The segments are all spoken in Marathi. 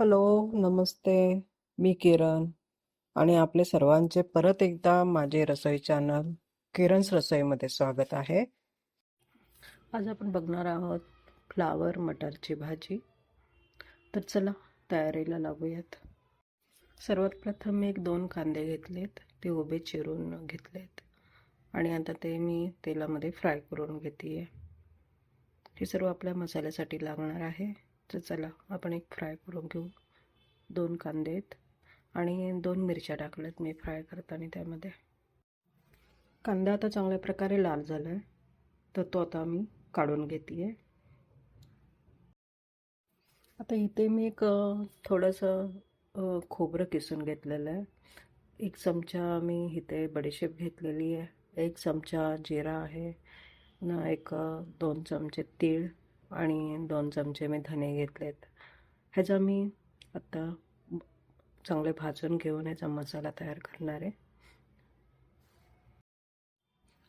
हॅलो नमस्ते मी किरण. आणि आपले सर्वांचे परत एकदा माझे रसोई चॅनल किरण's रसोईमध्ये स्वागत आहे. आज आपण बघणार आहोत फ्लावर मटरची भाजी. तर चला तयारीला लागूयात. सर्वात प्रथम मी एक दोन कांदे घेतलेत ते उभे चिरून घेतलेत. आणि आता ते मी तेलामध्ये फ्राय करून घेते हे सर्व आपल्या मसाल्यासाठी लागणार आहे. तर चला आपण एक फ्राय करून घेऊ. दोन कांदे आहेत आणि दोन मिरच्या टाकल्यात मी फ्राय करताना त्यामध्ये. कांदा आता चांगल्या प्रकारे लाल झाला आहे तर तो आता मी काढून घेते आहे आता इथे मी एक थोडंसं खोबरं किसून घेतलेलं आहे. एक चमचा मी इथे बडीशेप घेतलेली आहे. एक चमचा जिरा आहे. न एक दोन चमचे तीळ. आणि दोन चमचे मी धने घेतलेत. ह्याचा मी आत्ता चांगले भाजून घेऊन ह्याचा मसाला तयार करणार आहे.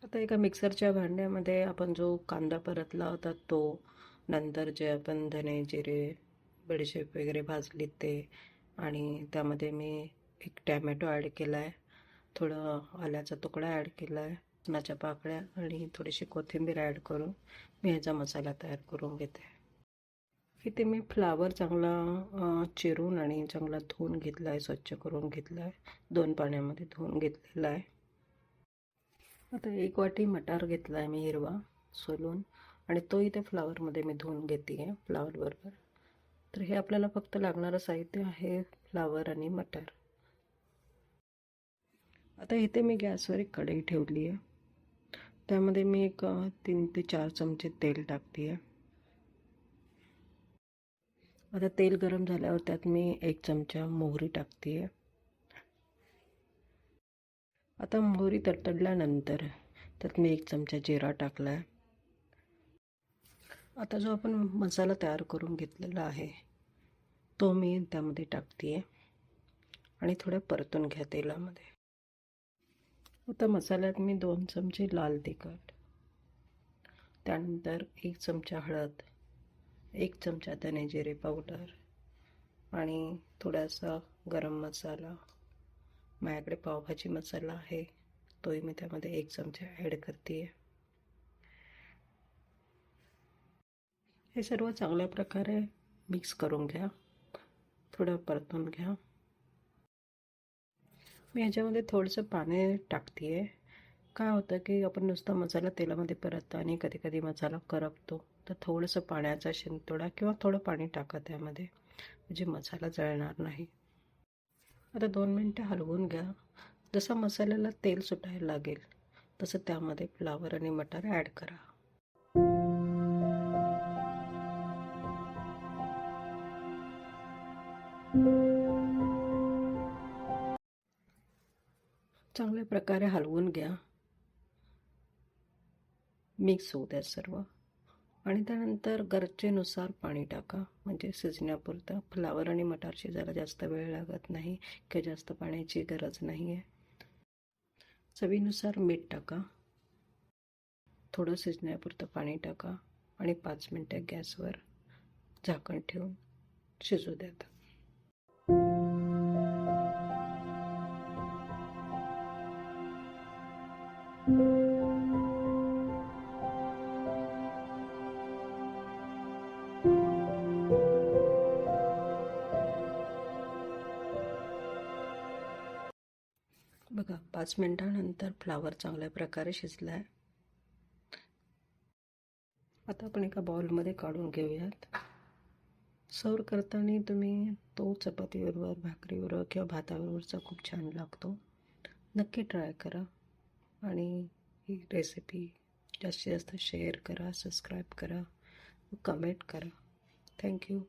आता एका मिक्सरच्या भांड्यामध्ये आपण जो कांदा परतला होता तो नंतर जे आपण धने जिरे बडीशेप वगैरे भाजली ते आणि त्यामध्ये मी एक टॅमॅटो ॲड केला आहे थोडं आल्याचा तुकडा ॲड केला आहे लसणाच्या पाकळ्या आणि थोडीशी कोथिंबीर ॲड करून मी ह्याचा मसाला तयार करून घेते. इथे मी फ्लावर चांगला चिरून आणि चांगला धुवून घेतला आहे स्वच्छ करून घेतला आहे दोन पाण्यामध्ये धुवून घेतलेला आहे. आता एक वाटी मटार घेतला आहे मी हिरवा सोलून आणि तो इथे फ्लावरमध्ये मी धुवून घेते आहे फ्लावरबरोबर तर हे आपल्याला फक्त लागणारं साहित्य आहे फ्लावर आणि मटार. आता इथे मी गॅसवर एक कढई ठेवली आहे त्यामध्ये मी एक तीन ते चार चमचे तेल टाकते आहे आता तेल गरम झाल्यावर त्यात मी एक चमचा मोहरी टाकते आहे आता मोहरी तडतडल्यानंतर त्यात मी एक चमचा जिरा टाकला आहे आता जो आपण मसाला तयार करून घेतलेला आहे तो मी त्यामध्ये टाकते आहे आणि थोडं परतून घ्या तेलामध्ये. आता मसाल्यात मी दोन चमचे लाल तिखट त्यानंतर एक चमचा हळद एक चमचा धने जिरे पावडर आणि थोडासा गरम मसाला. माझ्याकडे पावभाजी मसाला आहे तोही मी त्यामध्ये एक चमचा ॲड करते हे सर्व चांगल्या प्रकारे मिक्स करून घ्या थोडं परतून घ्या. मी ह्याच्यामध्ये थोडंसं पाणी टाकते आहे काय होतं की आपण नुसता मसाला तेलामध्ये परततो आणि कधी कधी मसाला करपतो. तर थोडंसं पाण्याचा शिंतोडा किंवा थोडं पाणी टाका त्यामध्ये. म्हणजे मसाला जळणार नाही. आता दोन मिनटं हलवून घ्या. जसं मसाल्याला तेल सुटायला लागेल तसं त्यामध्ये फ्लावर आणि मटार ॲड करा. चांगल्या प्रकारे हलवून घ्या. मिक्स होऊ द्या सर्व. आणि त्यानंतर गरजेनुसार पाणी टाका. म्हणजे शिजण्यापुरतं फ्लावर आणि मटार शिजायला जास्त वेळ लागत नाही किंवा जास्त पाण्याची गरज नाही आहे चवीनुसार मीठ टाका. थोडं शिजण्यापुरतं पाणी टाका. आणि पाच मिनटं गॅसवर झाकण ठेवून शिजू द्या बघा पाच मिनटानंतर फ्लावर चांगल्या प्रकारे शिजला आहे आता आपण एका बाउलमध्ये काढून घेऊयात. सर्व करताना तुम्ही तो चपातीबरोबर भाकरीबरोबर किंवा भाताबरोबरचा खूप छान लागतो. नक्की ट्राय करा आणि ही रेसिपी जास्तीत जास्त शेअर करा सबस्क्राईब करा कमेंट करा. थँक्यू